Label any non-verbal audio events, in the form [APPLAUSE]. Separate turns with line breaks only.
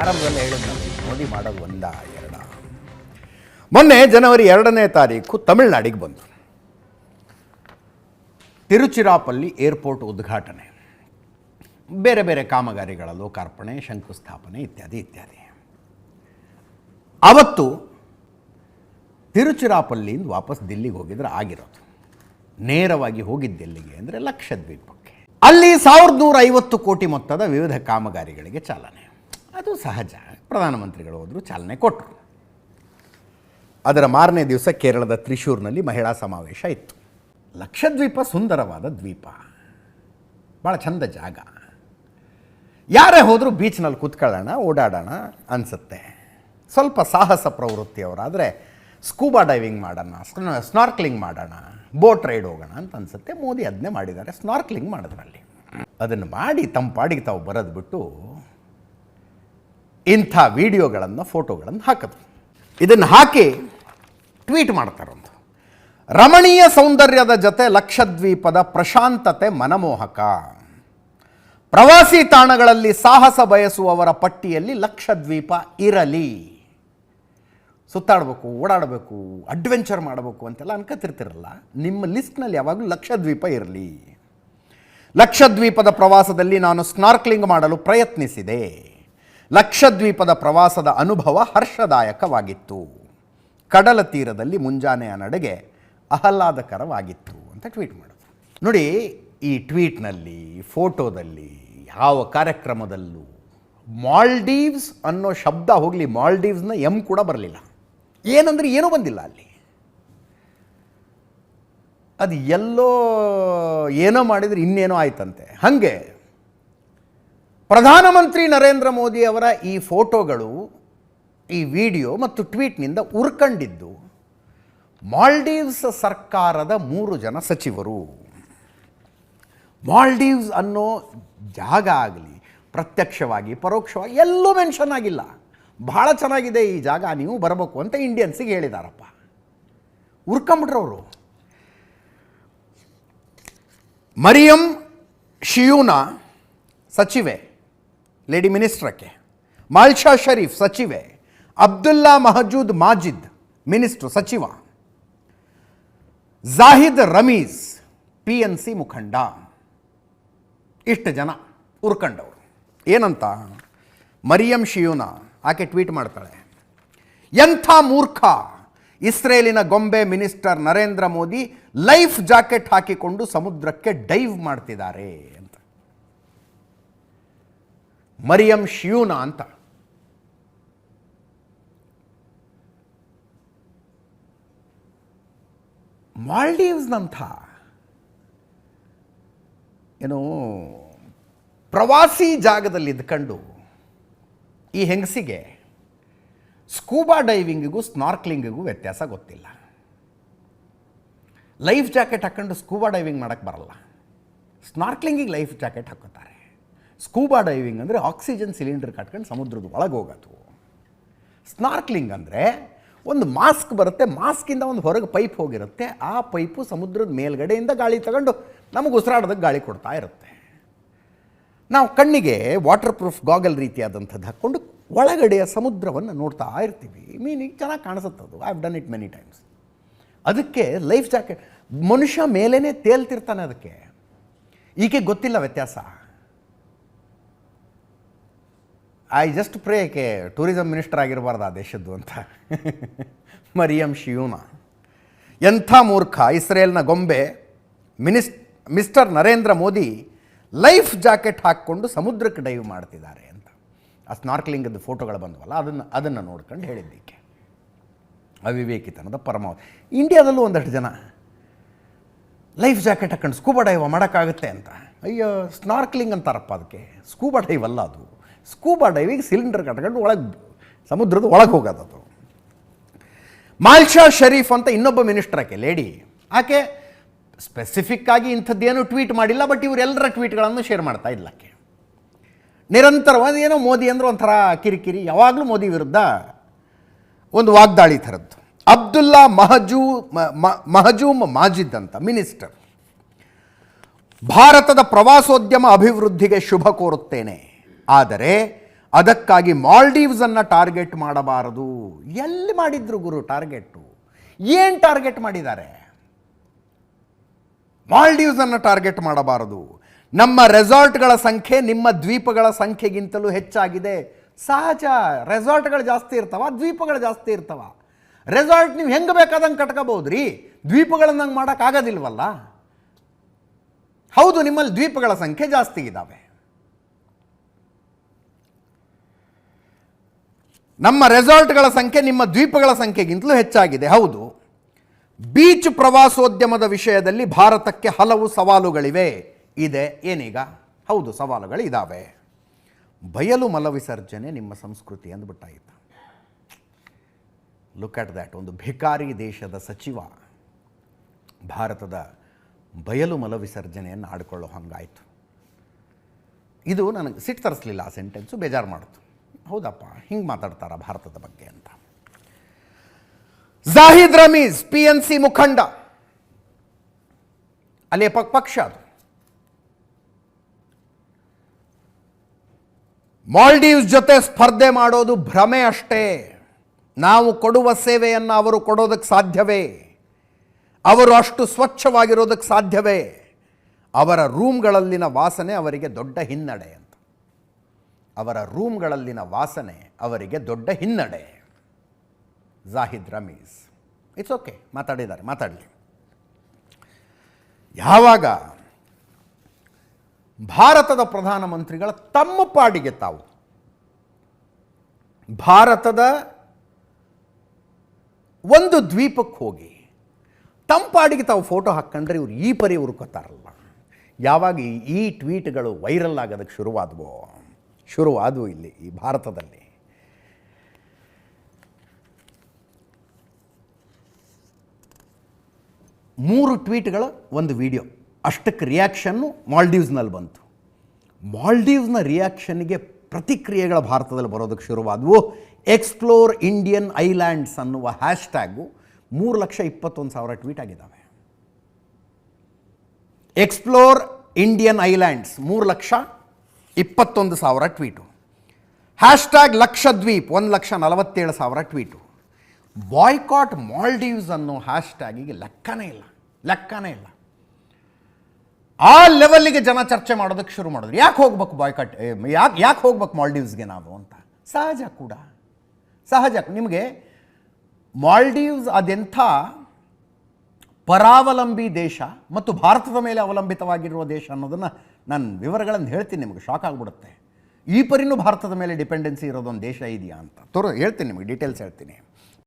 ಆರಂಭದಲ್ಲಿ ಹೇಳಿದ್ನಲ್ಲ ಮೋದಿ ಮಾಡೋದು ಒಂದ ಎರಡ? ಮೊನ್ನೆ ಜನವರಿ ಎರಡನೇ ತಾರೀಕು ತಮಿಳುನಾಡಿಗೆ ಬಂದರು ತಿರುಚಿರಾಪಲ್ಲಿ ಏರ್ಪೋರ್ಟ್ ಉದ್ಘಾಟನೆ. ಬೇರೆ ಬೇರೆ ಕಾಮಗಾರಿಗಳ ಲೋಕಾರ್ಪಣೆ, ಶಂಕುಸ್ಥಾಪನೆ ಇತ್ಯಾದಿ ಇತ್ಯಾದಿ. ಅವತ್ತು ತಿರುಚಿರಾಪಲ್ಲಿಯಿಂದ ವಾಪಸ್ ದಿಲ್ಲಿಗೆ ಹೋಗಿದ್ರೆ ಆಗಿರೋದು. ನೇರವಾಗಿ ಹೋಗಿದ್ದೆಲ್ಲಿಗೆ ಅಂದರೆ ಲಕ್ಷದ್ವೀಪಕ್ಕೆ. ಅಲ್ಲಿ ಸಾವಿರದ ನೂರ ಐವತ್ತು ಕೋಟಿ ಮೊತ್ತದ ವಿವಿಧ ಕಾಮಗಾರಿಗಳಿಗೆ ಚಾಲನೆ. ಅದು ಸಹಜ. ಪ್ರಧಾನಮಂತ್ರಿಗಳು ಹೋದರು, ಚಾಲನೆ ಕೊಟ್ಟರು ಅದರ ಮಾರನೇ ದಿವಸ ಕೇರಳದ ತ್ರಿಶೂರ್ನಲ್ಲಿ ಮಹಿಳಾ ಸಮಾವೇಶ ಇತ್ತು. ಲಕ್ಷದ್ವೀಪ ಸುಂದರವಾದ ದ್ವೀಪ. ಭಾಳ ಚಂದ ಜಾಗ. ಯಾರೇ ಹೋದರೂ ಬೀಚ್ನಲ್ಲಿ ಕೂತ್ಕೊಳ್ಳೋಣ, ಓಡಾಡೋಣ ಅನಿಸುತ್ತೆ. ಸ್ವಲ್ಪ ಸಾಹಸ ಪ್ರವೃತ್ತಿಯವರಾದರೆ ಸ್ಕೂಬಾ ಡೈವಿಂಗ್ ಮಾಡೋಣ, ಸ್ನ- ಸ್ನಾರ್ಕ್ಲಿಂಗ್ ಮಾಡೋಣ, ಬೋಟ್ ರೈಡ್ ಹೋಗೋಣ ಅಂತ ಅನಿಸುತ್ತೆ. ಮೋದಿ ಅದನ್ನೇ ಮಾಡಿದ್ದಾರೆ, ಸ್ನಾರ್ಕ್ಲಿಂಗ್ ಮಾಡಿದ್ರಲ್ಲಿ. ಅದನ್ನು ಮಾಡಿ ತಮ್ಮ ಪಾಡಿಗೆ ತಾವು ಬರೋದು ಬಿಟ್ಟು ಇಂಥ ವಿಡಿಯೋಗಳನ್ನು, ಫೋಟೋಗಳನ್ನು ಹಾಕೋದು. ಇದನ್ನು ಹಾಕಿ ಟ್ವೀಟ್ ಮಾಡ್ತಾರಂತ ರಮಣೀಯ ಸೌಂದರ್ಯದ ಜೊತೆ ಲಕ್ಷದ್ವೀಪದ ಪ್ರಶಾಂತತೆ ಮನಮೋಹಕ. ಪ್ರವಾಸಿ ತಾಣಗಳಲ್ಲಿ ಸಾಹಸ ಬಯಸುವವರ ಪಟ್ಟಿಯಲ್ಲಿ ಲಕ್ಷದ್ವೀಪ ಇರಲಿ. ಸುತ್ತಾಡಬೇಕು, ಓಡಾಡಬೇಕು ಅಡ್ವೆಂಚರ್ ಮಾಡಬೇಕು ಅಂತೆಲ್ಲ ಅನ್ಕೋತಿರ್ತಿರಲ್ಲ ನಿಮ್ಮ ಲಿಸ್ಟ್ನಲ್ಲಿ ಯಾವಾಗಲೂ ಲಕ್ಷದ್ವೀಪ ಇರಲಿ. ಲಕ್ಷದ್ವೀಪದ ಪ್ರವಾಸದಲ್ಲಿ ನಾನು ಸ್ನಾರ್ಕ್ಲಿಂಗ್ ಮಾಡಲು ಪ್ರಯತ್ನಿಸಿದೆ. ಲಕ್ಷದ್ವೀಪದ ಪ್ರವಾಸದ ಅನುಭವ ಹರ್ಷದಾಯಕವಾಗಿತ್ತು. ಕಡಲ ತೀರದಲ್ಲಿ ಮುಂಜಾನೆಯ ನಡೆಗೆ ಆಹ್ಲಾದಕರವಾಗಿತ್ತು ಅಂತ ಟ್ವೀಟ್ ಮಾಡಿದ್ರು ನೋಡಿ, ಈ ಟ್ವೀಟ್ನಲ್ಲಿ, ಫೋಟೋದಲ್ಲಿ, ಯಾವ ಕಾರ್ಯಕ್ರಮದಲ್ಲೂ ಮಾಲ್ಡೀವ್ಸ್ ಅನ್ನೋ ಶಬ್ದ ಹೋಗಲಿ, ಮಾಲ್ಡೀವ್ಸ್ನ ಎಂ ಕೂಡ ಬರಲಿಲ್ಲ. ಏನಂದ್ರೆ ಏನೂ ಬಂದಿಲ್ಲ ಅಲ್ಲಿ. ಅದು ಎಲ್ಲೋ ಏನೋ ಮಾಡಿದರೆ ಇನ್ನೇನೋ ಆಯ್ತಂತೆ. ಹಾಗೆ ಪ್ರಧಾನಮಂತ್ರಿ ನರೇಂದ್ರ ಮೋದಿ ಅವರ ಈ ಫೋಟೋಗಳು, ಈ ವಿಡಿಯೋ ಮತ್ತು ಟ್ವೀಟ್ನಿಂದ ಉರ್ಕಂಡಿದ್ದು ಮಾಲ್ಡೀವ್ಸ್ ಸರ್ಕಾರದ ಮೂರು ಜನ ಸಚಿವರು. ಮಾಲ್ಡೀವ್ಸ್ ಅನ್ನೋ ಜಾಗ ಆಗಲಿ, ಪ್ರತ್ಯಕ್ಷವಾಗಿ, ಪರೋಕ್ಷವಾಗಿ ಎಲ್ಲೂ ಮೆನ್ಷನ್ ಆಗಿಲ್ಲ. ಭಾಳ ಚೆನ್ನಾಗಿದೆ ಈ ಜಾಗ, ನೀವು ಬರಬೇಕು ಅಂತ ಇಂಡಿಯನ್ಸಿಗೆ ಹೇಳಿದಾರಪ್ಪ. ಉರ್ಕಂಬಿಟ್ರವರು ಮರಿಯಂ ಶಿಯೂನ ಸಚಿವೆ ಲೇಡಿ ಮಿನಿಸ್ಟ್ರಕ್ಕೆ ಮಾಲ್ಷಾ ಶರೀಫ್ ಸಚಿವೆ. ಅಬ್ದುಲ್ಲಾ ಮಹಜೂದ್ ಮಾಜಿದ್ ಮಿನಿಸ್ಟ್ರು ಸಚಿವ. Zahid Ramiz P N C ಮುಖಂಡ. ಇಷ್ಟು ಜನ ಉರ್ಕಂಡವರು. ಏನಂತ? ಮರಿಯಂ ಶಿಯೂನ, ಆಕೆ ಟ್ವೀಟ್ ಮಾಡ್ತಾಳೆ. ಎಂಥ ಮೂರ್ಖ! ಇಸ್ರೇಲಿನ ಗೊಂಬೆ minister Narendra Modi life jacket ಹಾಕಿಕೊಂಡು ಸಮುದ್ರಕ್ಕೆ ಡೈವ್ ಮಾಡ್ತಿದ್ದಾರೆ ಅಂತ. ಮರಿಯಂ ಶಿಯೂನ ಅಂತ. ಮಾಲ್ಡೀವ್ಸ್ನಂಥ ಏನು ಪ್ರವಾಸಿ ಜಾಗದಲ್ಲಿ ಇದ್ಕೊಂಡು ಈ ಹೆಂಗಸಿಗೆ ಸ್ಕೂಬಾ ಡೈವಿಂಗಿಗೂ ಸ್ನಾರ್ಕ್ಲಿಂಗಿಗೂ ವ್ಯತ್ಯಾಸ ಗೊತ್ತಿಲ್ಲ. ಲೈಫ್ ಜಾಕೆಟ್ ಹಾಕ್ಕೊಂಡು ಸ್ಕೂಬಾ ಡೈವಿಂಗ್ ಮಾಡೋಕ್ಕೆ ಬರಲ್ಲ. ಸ್ನಾರ್ಕ್ಲಿಂಗಿಗೆ ಲೈಫ್ ಜಾಕೆಟ್ ಹಾಕೋತಾರೆ. ಸ್ಕೂಬಾ ಡೈವಿಂಗ್ ಅಂದರೆ ಆಕ್ಸಿಜನ್ ಸಿಲಿಂಡರ್ ಕಟ್ಕೊಂಡು ಸಮುದ್ರದ ಒಳಗೆ ಹೋಗೋದು. ಸ್ನಾರ್ಕ್ಲಿಂಗ್ ಅಂದರೆ ಒಂದು ಮಾಸ್ಕ್ ಬರುತ್ತೆ, ಮಾಸ್ಕಿಂದ ಒಂದು ಹೊರಗೆ ಪೈಪ್ ಹೋಗಿರುತ್ತೆ, ಆ ಪೈಪು ಸಮುದ್ರದ ಮೇಲ್ಗಡೆಯಿಂದ ಗಾಳಿ ತಗೊಂಡು ನಮಗೆ ಉಸಿರಾಡೋದಕ್ಕೆ ಗಾಳಿ ಕೊಡ್ತಾ ಇರುತ್ತೆ. ನಾವು ಕಣ್ಣಿಗೆ ವಾಟರ್ ಪ್ರೂಫ್ ಗಾಗಲ್ ರೀತಿಯಾದಂಥದ್ದು ಹಾಕ್ಕೊಂಡು ಒಳಗಡೆಯ ಸಮುದ್ರವನ್ನು ನೋಡ್ತಾ ಇರ್ತೀವಿ. ಮೀನಿಗೆ ಚೆನ್ನಾಗಿ ಕಾಣಿಸುತ್ತದು I have done it many times ಅದಕ್ಕೆ ಲೈಫ್ ಜಾಕೆಟ್ ಮನುಷ್ಯ ಮೇಲೇ ತೇಲ್ತಿರ್ತಾನೆ ಅದಕ್ಕೆ. ಈಕೆ ಗೊತ್ತಿಲ್ಲ ವ್ಯತ್ಯಾಸ. ಐ ಜಸ್ಟ್ ಪ್ರೇ ಕೆ ಟೂರಿಸಂ ಮಿನಿಸ್ಟರ್ ಆಗಿರಬಾರ್ದು ಆ ದೇಶದ್ದು ಅಂತ? [LAUGHS] ಮರಿಯಂ ಶಿಯೂನ. ಎಂಥ ಮೂರ್ಖ, ಇಸ್ರೇಲ್ನ ಗೊಂಬೆ minister Narendra Modi life jacket ಹಾಕ್ಕೊಂಡು ಸಮುದ್ರಕ್ಕೆ ಡೈವ್ ಮಾಡ್ತಿದ್ದಾರೆ ಅಂತ. ಆ ಸ್ನಾರ್ಕ್ಲಿಂಗದ ಫೋಟೋಗಳು ಬಂದವಲ್ಲ, ಅದನ್ನು ಅದನ್ನು ನೋಡ್ಕೊಂಡು ಹೇಳಿದ್ದಕ್ಕೆ ಅವಿವೇಕಿತನದ ಪರಮಾವಧಿ ಇಂಡಿಯಾದಲ್ಲೂ ಒಂದಷ್ಟು ಜನ ಲೈಫ್ ಜಾಕೆಟ್ ಹಾಕೊಂಡು ಸ್ಕೂಬಾ ಡೈವ್ ಮಾಡೋಕ್ಕಾಗುತ್ತೆ ಅಂತ. ಅಯ್ಯೋ ಸ್ನಾರ್ಕ್ಲಿಂಗ್ ಅಂತಾರಪ್ಪ ಅದಕ್ಕೆ. ಸ್ಕೂಬಾ ಡೈವ್ ಅಲ್ಲ ಅದು. ಸ್ಕೂಬಾ ಡೈವಿಂಗ್ ಸಿಲಿಂಡರ್ ಕಟ್ಕೊಂಡು ಒಳಗೆ ಸಮುದ್ರದ ಒಳಗೆ ಹೋಗೋದು ಮಾಲ್ಶಾ ಶರೀಫ್ ಅಂತ ಇನ್ನೊಬ್ಬ ಮಿನಿಸ್ಟರ್ ಆಕೆ ಲೇಡಿ ಆಕೆ ಸ್ಪೆಸಿಫಿಕ್ ಆಗಿ ಇಂಥದ್ದೇನು ಟ್ವೀಟ್ ಮಾಡಿಲ್ಲ ಬಟ್ ಇವರೆಲ್ಲರ ಟ್ವೀಟ್ಗಳನ್ನು ಶೇರ್ ಮಾಡ್ತಾ ಇಲ್ಲ ಆಕೆ. ನಿರಂತರವಾಗಿ ಏನೋ ಮೋದಿ ಅಂದ್ರೆ ಒಂಥರ ಕಿರಿಕಿರಿ, ಯಾವಾಗಲೂ ಮೋದಿ ವಿರುದ್ಧ ಒಂದು ವಾಗ್ದಾಳಿ ಥರದ್ದು. ಅಬ್ದುಲ್ಲಾ ಮಹಜೂ ಮಹಜೂಮ್ ಮಾಜಿದ್ ಅಂತ ಮಿನಿಸ್ಟರ್ ಭಾರತದ ಪ್ರವಾಸೋದ್ಯಮ ಅಭಿವೃದ್ಧಿಗೆ ಶುಭ ಕೋರುತ್ತೇನೆ. ಆದರೆ ಅದಕ್ಕಾಗಿ ಮಾಲ್ಡೀವ್ಸನ್ನು ಟಾರ್ಗೆಟ್ ಮಾಡಬಾರದು. ಎಲ್ಲಿ ಮಾಡಿದ್ರು ಗುರು ಟಾರ್ಗೆಟ್ಟು? ಏನು ಟಾರ್ಗೆಟ್ ಮಾಡಿದ್ದಾರೆ? ಮಾಲ್ಡೀವ್ಸನ್ನು ಟಾರ್ಗೆಟ್ ಮಾಡಬಾರದು. ನಮ್ಮ ರೆಸಾರ್ಟ್ಗಳ ಸಂಖ್ಯೆ ನಿಮ್ಮ ದ್ವೀಪಗಳ ಸಂಖ್ಯೆಗಿಂತಲೂ ಹೆಚ್ಚಾಗಿದೆ. ಸಹಜ, ರೆಸಾರ್ಟ್ಗಳು ಜಾಸ್ತಿ ಇರ್ತವ, ದ್ವೀಪಗಳು ಜಾಸ್ತಿ ಇರ್ತವ. ರೆಸಾರ್ಟ್ ನೀವು ಹೆಂಗೆ ಬೇಕಾದಂಗೆ ಕಟ್ಕೋಬೋದು ರೀ ದ್ವೀಪಗಳನ್ನಂಗೆ ಮಾಡೋಕ್ಕಾಗೋದಿಲ್ವಲ್ಲ? ಹೌದು, ನಿಮ್ಮಲ್ಲಿ ದ್ವೀಪಗಳ ಸಂಖ್ಯೆ ಜಾಸ್ತಿ ಇದ್ದಾವೆ ನಮ್ಮ ರೆಸಾರ್ಟ್ಗಳ ಸಂಖ್ಯೆ ನಿಮ್ಮ ದ್ವೀಪಗಳ ಸಂಖ್ಯೆಗಿಂತಲೂ ಹೆಚ್ಚಾಗಿದೆ. ಹೌದು. ಬೀಚ್ ಪ್ರವಾಸೋದ್ಯಮದ ವಿಷಯದಲ್ಲಿ ಭಾರತಕ್ಕೆ ಹಲವು ಸವಾಲುಗಳಿವೆ. ಇದೆ. ಏನೀಗ? ಹೌದು ಸವಾಲುಗಳು ಇದ್ದಾವೆ ಬಯಲು ಮಲವಿಸರ್ಜನೆ ನಿಮ್ಮ ಸಂಸ್ಕೃತಿ ಅಂದ್ಬಿಟ್ಟಾಯಿತು ಲುಕ್ ಅಟ್ ದ್ಯಾಟ್ ಒಂದು ಭಿಕಾರಿ ದೇಶದ ಸಚಿವ ಭಾರತದ ಬಯಲು ಮಲವಿಸರ್ಜನೆಯನ್ನು ಆಡ್ಕೊಳ್ಳೋ ಹಂಗಾಯಿತು. ಇದು ನನಗೆ ಸಿಟ್ಟು ತರಿಸ್ಲಿಲ್ಲ ಆ ಸೆಂಟೆನ್ಸು ಬೇಜಾರು ಮಾಡಿತು ಹೌದಪ್ಪ, ಹಿಂಗೆ ಮಾತಾಡ್ತಾರ ಭಾರತದ ಬಗ್ಗೆ ಅಂತ. Zahid Ramiz P N C ಮುಖಂಡ. ಅಲ್ಲಿಯ ಪಕ್ ಪಕ್ಷ ಅದು. ಮಾಲ್ಡೀವ್ಸ್ ಜೊತೆ ಸ್ಪರ್ಧೆ ಮಾಡೋದು ಭ್ರಮೆ ಅಷ್ಟೇ. ನಾವು ಕೊಡುವ ಸೇವೆಯನ್ನು ಅವರು ಕೊಡೋದಕ್ಕೆ ಸಾಧ್ಯವೇ? ಅವರು ಅಷ್ಟು ಸ್ವಚ್ಛವಾಗಿರೋದಕ್ಕೆ ಸಾಧ್ಯವೇ? ಅವರ ರೂಮ್ಗಳಲ್ಲಿನ ವಾಸನೆ ಅವರಿಗೆ ದೊಡ್ಡ ಹಿನ್ನಡೆ ಅವರ ರೂಮ್ಗಳಲ್ಲಿನ ವಾಸನೆ ಅವರಿಗೆ ದೊಡ್ಡ ಹಿನ್ನಡೆ. ಜಾಹಿದ್ ರಮೀಸ್. ಇಟ್ಸ್ ಓಕೆ ಮಾತಾಡಿದ್ದಾರೆ. ಮಾತಾಡಲಿ. ಯಾವಾಗ ಭಾರತದ ಪ್ರಧಾನಮಂತ್ರಿಗಳ ತಮ್ಮ ಪಾಡಿಗೆ ತಾವು ಭಾರತದ ಒಂದು ದ್ವೀಪಕ್ಕೆ ಹೋಗಿ ತಮ್ಮ ಪಾಡಿಗೆ ತಾವು ಫೋಟೋ ಹಾಕ್ಕೊಂಡ್ರೆ ಇವ್ರು ಈ ಪರಿ ಹುರ್ಕೋತಾರಲ್ಲ. ಯಾವಾಗ ಈ ಟ್ವೀಟ್ಗಳು ವೈರಲ್ ಆಗೋದಕ್ಕೆ ಶುರುವಾದವೋ? ಶುರುವಾದವು ಇಲ್ಲಿ ಈ ಭಾರತದಲ್ಲಿ. ಮೂರು ಟ್ವೀಟ್ಗಳ ಒಂದು ವಿಡಿಯೋ. ಅಷ್ಟಕ್ಕೆ ರಿಯಾಕ್ಷನ್ನು ಮಾಲ್ಡೀವ್ಸ್ನಲ್ಲಿ ಬಂತು. ಮಾಲ್ಡೀವ್ಸ್ನ ರಿಯಾಕ್ಷನ್ಗೆ ಪ್ರತಿಕ್ರಿಯೆಗಳ ಭಾರತದಲ್ಲಿ ಬರೋದಕ್ಕೆ ಶುರುವಾದವು. ಎಕ್ಸ್ಪ್ಲೋರ್ ಇಂಡಿಯನ್ ಐಲ್ಯಾಂಡ್ಸ್ ಅನ್ನುವ ಹ್ಯಾಶ್ಟ್ಯಾಗು ಮೂರು ಲಕ್ಷ ಇಪ್ಪತ್ತೊಂದು ಸಾವಿರ ಟ್ವೀಟ್ ಆಗಿದ್ದಾವೆ. ಎಕ್ಸ್ಪ್ಲೋರ್ ಇಂಡಿಯನ್ ಐಲ್ಯಾಂಡ್ಸ್ ಮೂರು ಲಕ್ಷ ಇಪ್ಪತ್ತೊಂದು ಸಾವಿರ ಟ್ವೀಟು. ಹ್ಯಾಶ್ಟ್ಯಾಗ್ ಲಕ್ಷದ್ವೀಪ್, ಒಂದು ಲಕ್ಷ ನಲವತ್ತೇಳು ಸಾವಿರ ಟ್ವೀಟು. ಬಾಯ್ಕಾಟ್ ಮಾಲ್ಡೀವ್ಸ್ ಅನ್ನೋ ಹ್ಯಾಶ್ಟ್ಯಾಗಿಗೆ ಲೆಕ್ಕನೇ ಇಲ್ಲ ಲೆಕ್ಕನೇ ಇಲ್ಲ. ಆ ಲೆವೆಲ್ಲಿಗೆ ಜನ ಚರ್ಚೆ ಮಾಡೋದಕ್ಕೆ ಶುರು ಮಾಡಿದ್ರು. ಯಾಕೆ ಹೋಗ್ಬೇಕು ಬಾಯ್ಕಾಟ್ ಯಾಕೆ ಯಾಕೆ ಹೋಗ್ಬೇಕು ಮಾಲ್ಡೀವ್ಸ್ಗೆ ನಾವು ಅಂತ? ಸಹಜ ಕೂಡ. ಸಹಜ ನಿಮಗೆ ಮಾಲ್ಡೀವ್ಸ್ ಅದೆಂಥ ಪರಾವಲಂಬಿ ದೇಶ ಮತ್ತು ಭಾರತದ ಮೇಲೆ ಅವಲಂಬಿತವಾಗಿರುವ ದೇಶ ಅನ್ನೋದನ್ನು ನಾನು ವಿವರಗಳನ್ನು ಹೇಳ್ತೀನಿ, ನಿಮಗೆ ಶಾಕ್ ಆಗಿಬಿಡುತ್ತೆ. ಈ ಪರಿನೂ ಭಾರತದ ಮೇಲೆ ಡಿಪೆಂಡೆನ್ಸಿ ಇರೋದೊಂದು ದೇಶ ಇದೆಯಾ ಅಂತ. ತೋರು, ಹೇಳ್ತೀನಿ ನಿಮಗೆ ಡೀಟೇಲ್ಸ್ ಹೇಳ್ತೀನಿ.